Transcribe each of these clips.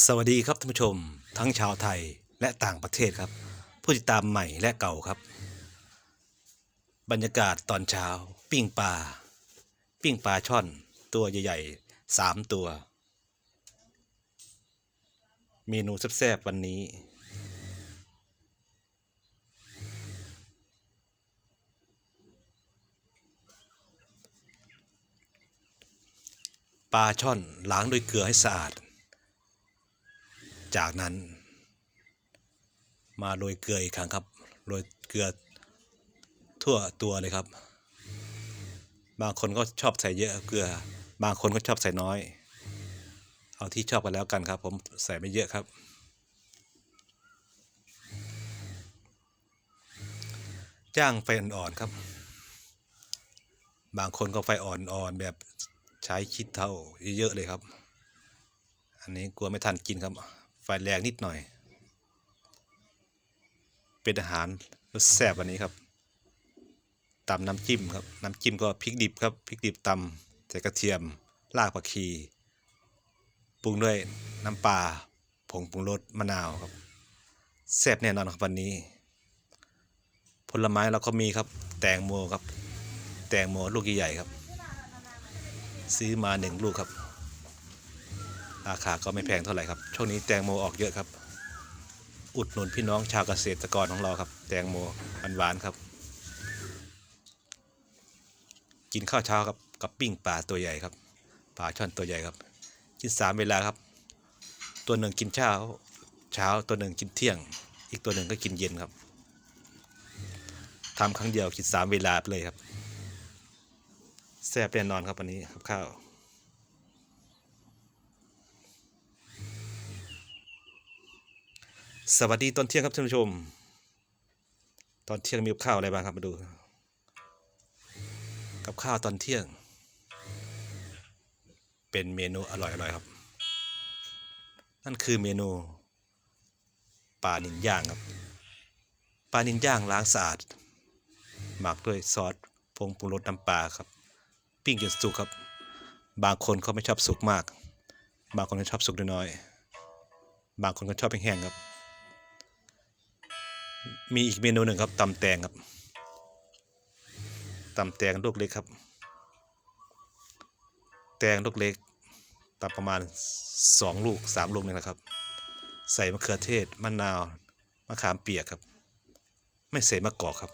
สวัสดีครับท่านผู้ชม ทั้งชาวไทยและต่างประเทศครับ ผู้ติดตามใหม่และเก่าครับ บรรยากาศตอนเช้า ปิ้งปลาปิ้งปลาช่อน ตัวใหญ่ๆสามตัว เมนูแซ่บๆวันนี้ ปลาช่อนล้างด้วยเกลือให้สะอาด จากนั้น มาโรยเกลืออีกครั้งครับโรยเกลือทั่วตัวเลยครับ บางคนก็ชอบใส่เยอะเกลือ บางคนก็ชอบใส่น้อย เอาที่ชอบกันแล้วกันครับ ผมใส่ไม่เยอะครับ จ้างไฟอ่อนๆครับ บางคนก็ไฟอ่อนๆแบบใช้คิดเท่าเยอะๆเลยครับ อันนี้กลัวไม่ทันกินครับ ไฟแรงนิดหน่อย เป็นอาหารรสแซ่บวันนี้ครับตำน้ำจิ้มครับ น้ำจิ้มก็พริกดิบครับพริกดิบตำใส่กระเทียมรากผักชีปรุงด้วยน้ำปลาผงปรุงรสมะนาวครับแซ่บแน่นอนครับวันนี้ ผลไม้เราก็มีครับ แตงโมครับ แตงโมลูกใหญ่ครับ ซื้อมาหนึ่งลูกครับ ราคาก็ไม่แพงเท่าไหร่ครับ ช่วงนี้แตงโมออกเยอะครับ อุดหนุนพี่น้องชาวเกษตรกรของเราครับ แตงโมหวานๆครับ กินข้าวเช้าครับกับปิ้งปลาตัวใหญ่ครับปลาช่อนตัวใหญ่ครับ กินสามเวลาครับ ตัวหนึ่งกินเช้า เช้าตัวหนึ่งกินเที่ยง อีกตัวหนึ่งก็กินเย็นครับทำครั้งเดียวกินสามเวลาไปเลยครับแซ่บแน่นอนครับวันนี้ครับข้าว สวัสดีตอนเที่ยงครับท่านผู้ชม ตอนเที่ยงมีกับข้าวอะไรบ้างครับมาดู กับข้าวตอนเที่ยง เป็นเมนูอร่อยๆครับ นั่นคือเมนูปลานิลย่างครับปลานิลย่างล้างสะอาด หมักด้วยซอสผงปรุงรสน้ำปลาครับ ปิ้งจนสุกครับ บางคนเขาไม่ชอบสุกมาก บางคนก็ชอบสุกน้อยๆบางคนก็ชอบแห้งๆครับ มีอีกเมนูหนึ่งครับตำแตงครับตำแตงลูกเล็กครับ แตงลูกเล็กตำประมาณสองลูกสามลูกนี่นะครับ ใส่มะเขือเทศมะนาวมะขามเปียกครับ ไม่ใส่มะกอกครับ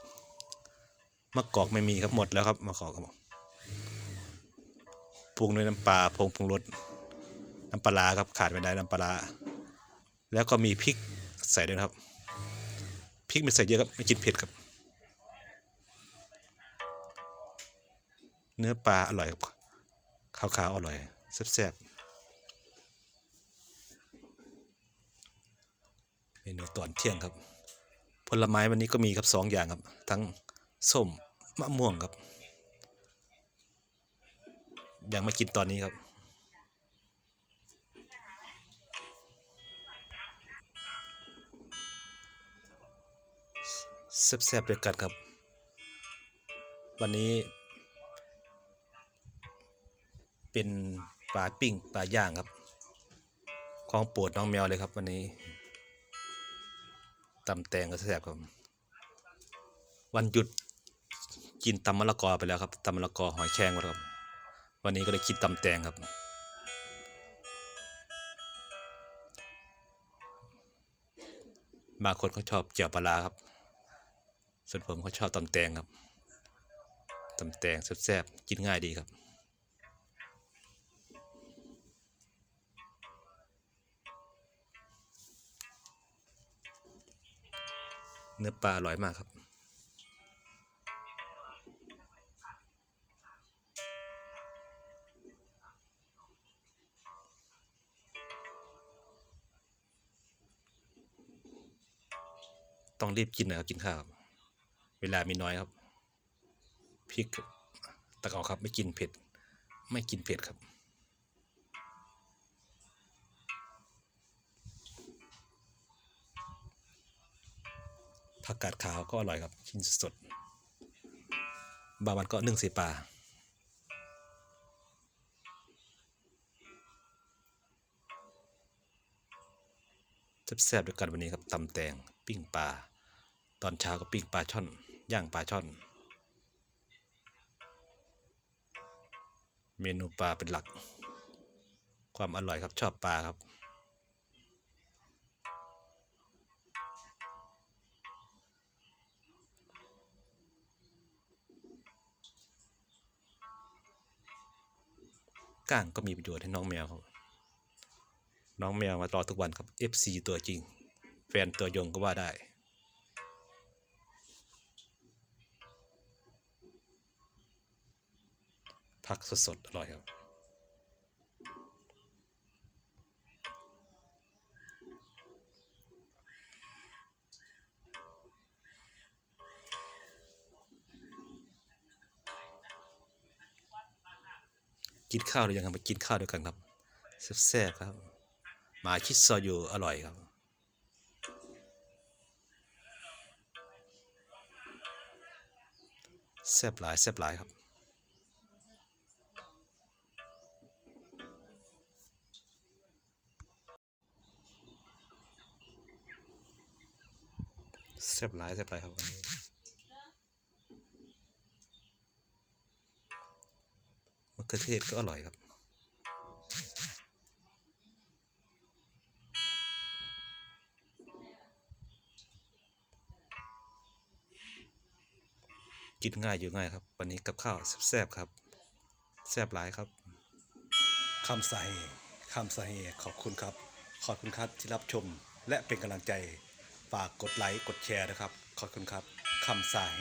มะกอกไม่มีครับหมดแล้วครับมะกอกครับปรุงด้วยน้ำปลาผงปรุงรสน้ำปลาร้าครับขาดไม่ได้น้ำปลาร้าแล้วก็มีพริกใส่ด้วยครับ พริกไม่ใส่เยอะครับไม่กินเผ็ดครับ เนื้อปลาอร่อยครับขาวๆอร่อยแซ่บๆเมนูตอนเที่ยงครับ ผลไม้วันนี้ก็มีครับสองอย่างครับ ทั้งส้มมะม่วงครับ ยังไม่กินตอนนี้ครับ แซ่บๆด้วยกันครับ วันนี้ เป็นปลาปิ้งปลาย่างครับ ของโปรดน้องแมวเลยครับ วันนี้ตำแตงก็แซ่บครับ วันหยุดกินตำมะละกอไปแล้วครับตำมะละกอหอยแครงมาครับ วันนี้ก็เลยกินตำแตงครับบางคนเขาชอบเจียวปลาครับ ส่วนผมเขาชอบตำแตงครับตำแตงแซ่บๆกินง่ายดีครับเนื้อปลาอร่อยมากครับ ต้องรีบกินนะครับกินข้าว เวลามีน้อยครับพริกตะเกาครับ ไม่กินเผ็ด ไม่กินเผ็ดครับ ผักกาดขาวก็อร่อยครับ กินสดๆบางวันก็นึ่งส่ปลาแซ่บๆด้วยกันวันนี้ครับตำแตงปิ้งปลาตอนเช้าก็ปิ้งปลาช่อน ย่างปลาช่อน เมนูปลาเป็นหลัก ความอร่อยครับชอบปลาครับก้างก็มีประโยชน์ให้น้องแมวครับ น้องแมวมารอทุกวันครับ FC ตัวจริง แฟนตัวยงก็ว่าได้ ผักสดๆอร่อยครับกินข้าวหรือยังครับไปกินข้าวด้วยกันครับแซ่บๆครับหมาชิดซออยู่อร่อยครับ แซ่บหลายแซ่บหลายครับ แซ่บหลายแซ่บหลายครับวันนี้มะเขือเทศก็อร่อยครับกินง่ายอยู่ง่ายครับ วันนี้กับข้าวแซ่บครับ แซ่บหลายครับคำใสคำใสขอบคุณครับ ขอบคุณครับที่รับชมและเป็นกำลังใจ ฝากกดไลค์ กดแชร์นะครับ ขอบคุณครับคำสาเฮ